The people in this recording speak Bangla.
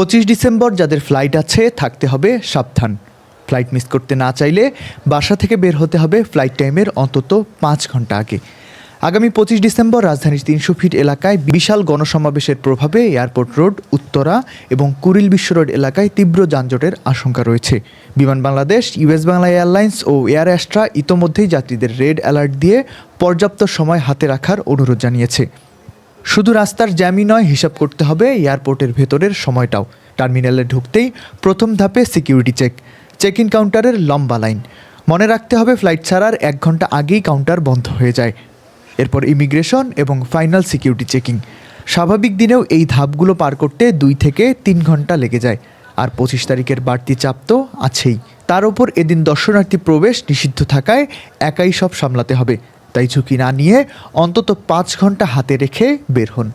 পঁচিশ ডিসেম্বর যাদের ফ্লাইট আছে, থাকতে হবে সাবধান। ফ্লাইট মিস করতে না চাইলে বাসা থেকে বের হতে হবে ফ্লাইট টাইমের অন্তত পাঁচ ঘণ্টা আগে। আগামী পঁচিশ ডিসেম্বর রাজধানীর তিনশো ফিট এলাকায় বিশাল গণসমাবেশের প্রভাবে এয়ারপোর্ট রোড, উত্তরা এবং কুরিল বিশ্ব রোড এলাকায় তীব্র যানজটের আশঙ্কা রয়েছে। বিমান বাংলাদেশ ইউএস বাংলা এয়ারলাইন্স ও এয়ার অ্যাস্ট্রা ইতোমধ্যেই যাত্রীদের রেড অ্যালার্ট দিয়ে পর্যাপ্ত সময় হাতে রাখার অনুরোধ জানিয়েছে। শুধু রাস্তার জ্যামই নয়, হিসাব করতে হবে এয়ারপোর্টের ভেতরের সময়টাও। টার্মিনালে ঢুকতেই প্রথম ধাপে সিকিউরিটি চেক চেক ইন কাউন্টারের লম্বা লাইন। মনে রাখতে হবে ফ্লাইট ছাড়ার এক ঘণ্টা আগেই কাউন্টার বন্ধ হয়ে যায়। এরপর ইমিগ্রেশন এবং ফাইনাল সিকিউরিটি চেকিং। স্বাভাবিক দিনেও এই ধাপগুলো পার করতে দুই থেকে তিন ঘণ্টা লেগে যায়। আর পঁচিশ তারিখের বাড়তি চাপ তো আছেই। তার ওপর এদিন দর্শনার্থী প্রবেশ নিষিদ্ধ থাকায় একাই সব সামলাতে হবে। তাই ঝুঁকি না নিয়ে অন্তত পাঁচ ঘণ্টা হাতে রেখে বের হন।